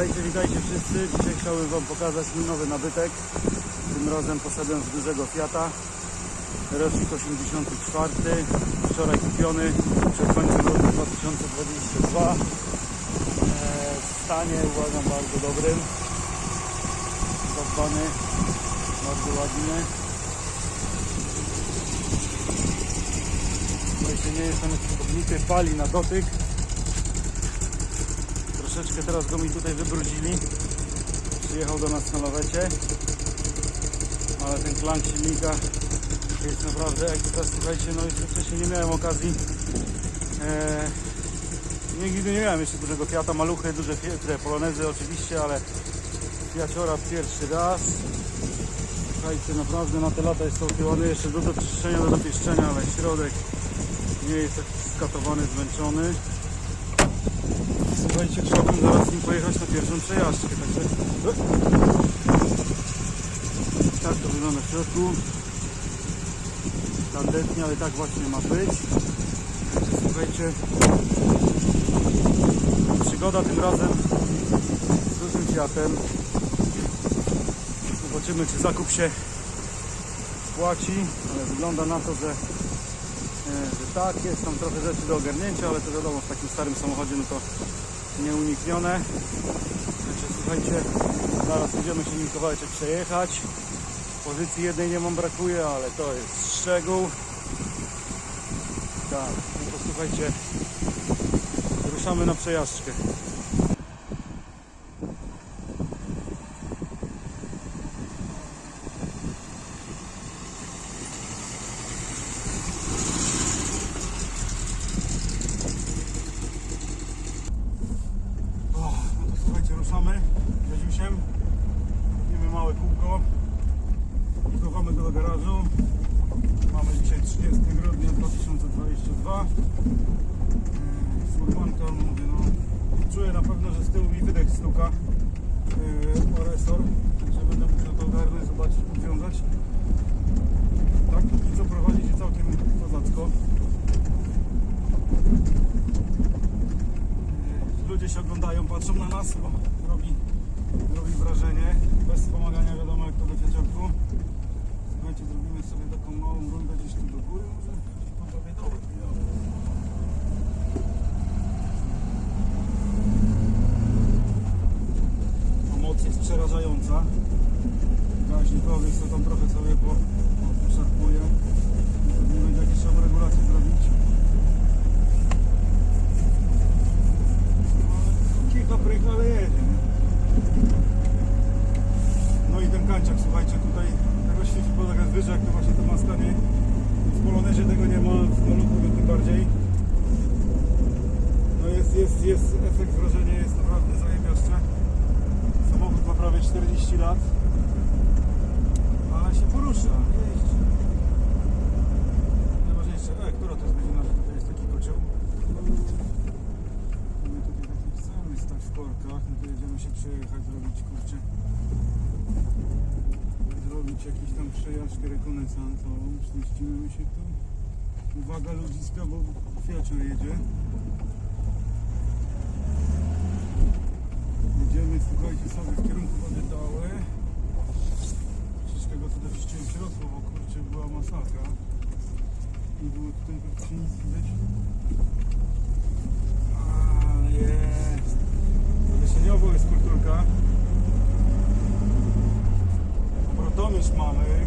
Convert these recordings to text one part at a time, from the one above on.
Witajcie, witajcie wszyscy. Dzisiaj chciałbym Wam pokazać mój nowy nabytek. Tym razem poszedłem w dużego Fiata. Rocznik 84. Wczoraj kupiony przed końcem roku 2022. Eee, W stanie uważam bardzo dobrym. Zadbany, bardzo ładny. Słuchajcie, nie jest on podbity, pali na dotyk. Troszeczkę teraz go mi tutaj wybrudzili. Przyjechał do nas na lawecie. Ale ten klank silnika jest naprawdę ekstra. Słuchajcie, no jeszcze wcześniej nie miałem okazji. E, nigdy nie miałem jeszcze dużego Fiata, maluchy, duże polonezy oczywiście, ale Fiaciora pierwszy raz. Słuchajcie, naprawdę na te lata jest całkiem jeszcze do doczyszczenia, do dopieszczenia, ale środek nie jest taki skatowany, zmęczony. Słuchajcie, chciałbym zaraz nim pojechać na pierwszą przejażdżkę, także tak to wygląda w środku. Tandetnie, ale tak właśnie ma być. Także słuchajcie, przygoda tym razem z dużym Fiatem. Zobaczymy, czy zakup się spłaci, ale wygląda na to, że E, że tak, jest tam trochę rzeczy do ogarnięcia, ale to wiadomo, w takim starym samochodzie no to nieuniknione. Także słuchajcie, zaraz będziemy się nim kawałeczek przejechać. Pozycji jednej nie mam brakuje, ale to jest szczegół. Tak, no to słuchajcie, ruszamy na przejażdżkę. O, no to słuchajcie, ruszamy Jeziusiem. Robimy małe kółko. I chowamy go do garażu. Mamy dzisiaj 30 grudnia 2022. Yy, Furmanka, mówię, no, czuję na pewno, że z tyłu mi wydech stuka. Yy, o resor. Także będę musiał to ogarnąć, zobaczyć, podwiązać. Tak, póki co prowadzi się całkiem kozacko. ludzie się oglądają, patrzą na nas, bo robi, robi wrażenie. Bez wspomagania wiadomo jak to we Fiaciorku. Słuchajcie, zrobimy sobie taką małą rundę gdzieś tu do góry, może. A moc jest przerażająca. Gaźnikowy co tam trochę sobie po, poszarpuje. Nie będzie jakieś trzeba regulacje zrobić. Cicho prycha, ale jedzie. nie? No i ten kanciak, słuchajcie, tutaj tego świeci po taka wyżej, jak to właśnie to maska, nie? W Polonezie tego nie ma, w malutku tym bardziej. No jest, jest, jest, efekt wrażenia jest naprawdę zajebiaszcze. Samochód ma prawie 40 lat, ale się porusza, jeździ. Najważniejsze, e, która to jest godzina, że tutaj jest taki kocioł? My tutaj tak nie chcemy stać w korkach, no to jedziemy się przejechać, zrobić kurczę. Zrobić jakiś tam przejażdżkę rekonesansową, zmieścimy się tu. Uwaga ludziska, bo Fiacior jedzie. Jedziemy, słuchajcie, sobie w kierunku wody dały. Troszeczkę go tutaj wściłem w środku, bo kurczę była masakra. Nie było tutaj praktycznie nic widać. Ale jest. Wieszeniowo jest kulturka. Obrotomierz mamy.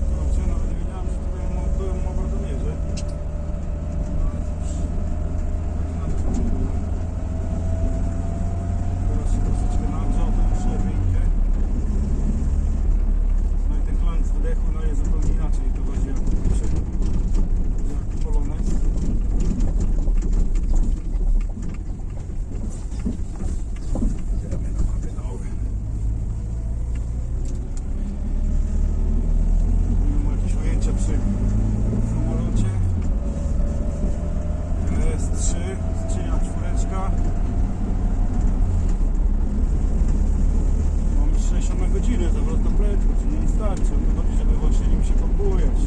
godzinę zawrot na prędkość, nie wystarczy. On wychodzi, żeby właśnie nim się pobujać,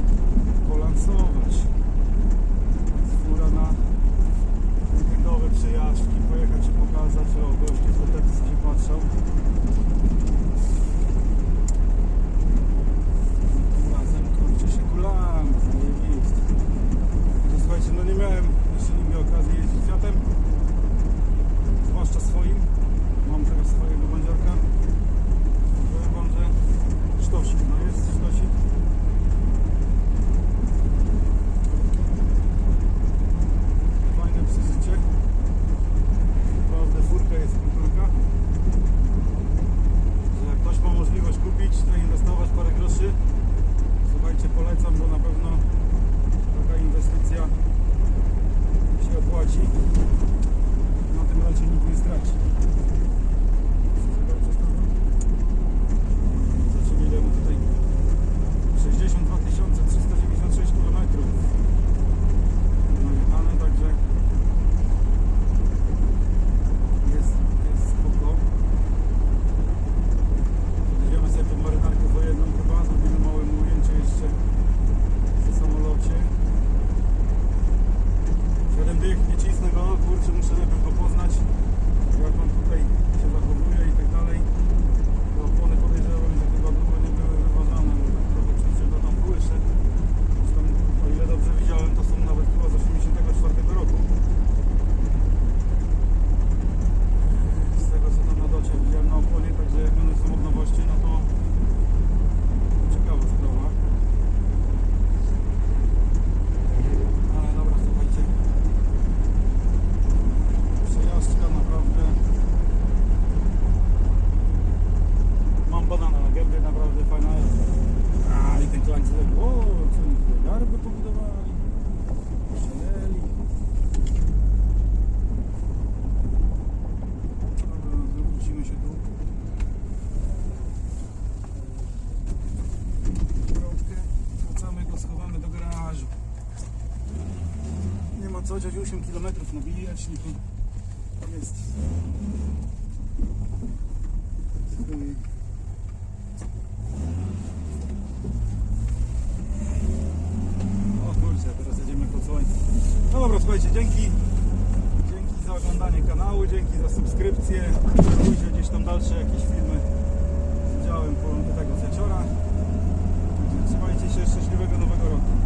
polansować. Fura na weekendowe przejażdżki, pojechać i pokazać, o goście z się patrzą. Co, 8 km nabili jaśniku. Jest. Swój. O kurczę, teraz jedziemy pod słońce. No dobra, słuchajcie, dzięki. Dzięki za oglądanie kanału, dzięki za subskrypcję. Obserwujcie gdzieś tam dalsze jakieś filmy z udziałem tego seciora. Trzymajcie się, szczęśliwego nowego roku.